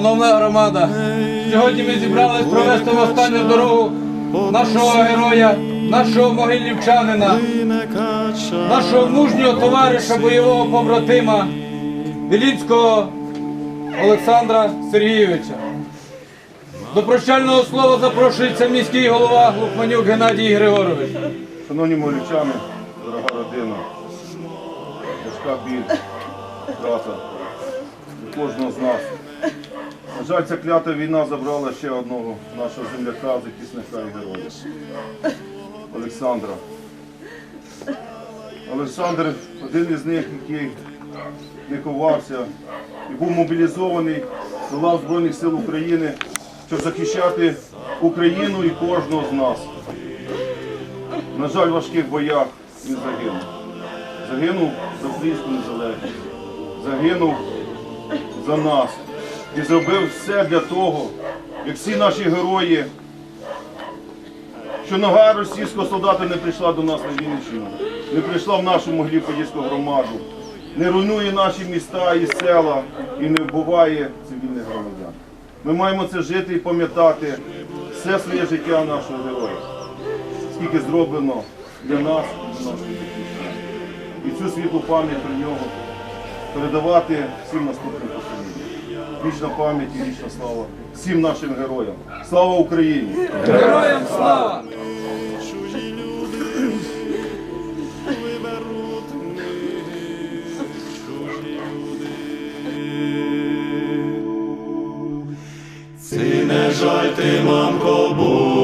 громада. Сьогодні ми зібрались провести в останню дорогу нашого героя, нашого могильнівчанина, нашого мужнього товариша, бойового побратима Білінського Олександра Сергійовича. До прощального слова запрошується міський голова Глухманюк Геннадій Григорович. Шановні молівчани, дорога родина, важка біль, втрата кожного з нас. Жаль, ця клята війна забрала ще одного нашого земляка, захисника і героя Олександра. Олександр один із них, який не ховався і був мобілізований до лав Збройних сил України, щоб захищати Україну і кожного з нас. На жаль, в важких боях він загинув. Загинув за українську незалежність. Загинув за нас. І зробив все для того, як всі наші герої, що нога російського солдата не прийшла до нас на Вінниччину, не прийшла в нашу Моглів-Подільську громаду, не руйнує наші міста і села і не вбиває цивільних громадян. Ми маємо це жити і пам'ятати все своє життя нашого героя скільки зроблено для нас для нашої батьківщини. І цю світлу пам'ять про нього передавати всім наступним поколінням. Вічна пам'ять і вічна слава всім нашим героям. Слава Україні! Героям слава! Ці не жаль ти, мамко, буде,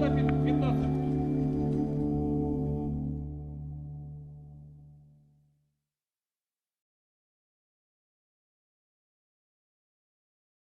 في النصر